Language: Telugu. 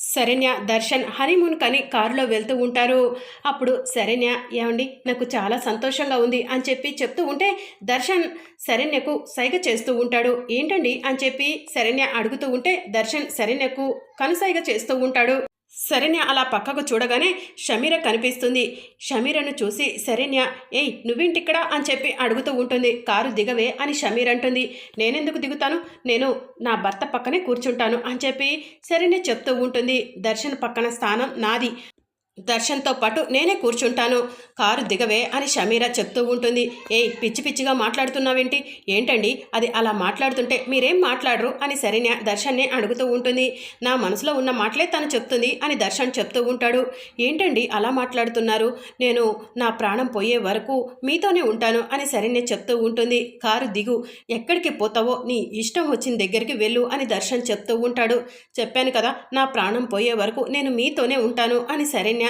శరణ్య దర్శన్ హనీమూన్ కని కారులో వెళ్తూ ఉంటారు. అప్పుడు శరణ్య ఏమండి నాకు చాలా సంతోషంగా ఉంది అని చెప్పి చెప్తూ ఉంటే దర్శన్ శరణ్యకు సైగ చేస్తూ ఉంటాడు. ఏంటండి? అని చెప్పి శరణ్య అడుగుతూ ఉంటే దర్శన్ శరణ్యకు కనుసైగ చేస్తూ ఉంటాడు. శరణ్య అలా పక్కకు చూడగానే షమీర కనిపిస్తుంది. షమీరను చూసి శరణ్య ఏయ్ నువ్వేంటిక్కడ? అని చెప్పి అడుగుతూ ఉంటుంది. కారు దిగవే అని షమీర్ అంటుంది. నేనెందుకు దిగుతాను? నేను నా భర్త పక్కనే కూర్చుంటాను అని చెప్పి శరణ్య చెప్తూ ఉంటుంది. దర్శన్ పక్కన స్థానం నాది. దర్శన్తో పాటు నేనే కూర్చుంటాను. కారు దిగవే అని షమీరా చెప్తూ ఉంటుంది. ఏయ్ పిచ్చి పిచ్చిగా మాట్లాడుతున్నావేంటి? ఏంటండి? అది అలా మాట్లాడుతుంటే మీరేం మాట్లాడరు? అని శరణ్య దర్శన్ని అడుగుతూ ఉంటుంది. నా మనసులో ఉన్న మాటలే తను చెప్తుంది అని దర్శన్ చెప్తూ ఉంటాడు. ఏంటండి అలా మాట్లాడుతున్నారు? నేను నా ప్రాణం పోయే వరకు మీతోనే ఉంటాను అని శరణ్య చెప్తూ ఉంటుంది. కారు దిగు. ఎక్కడికి పోతావో నీ ఇష్టం వచ్చిన దగ్గరికి వెళ్ళు అని దర్శన్ చెప్తూ ఉంటాడు. చెప్పాను కదా నా ప్రాణం పోయే వరకు నేను మీతోనే ఉంటాను అని సరిన్య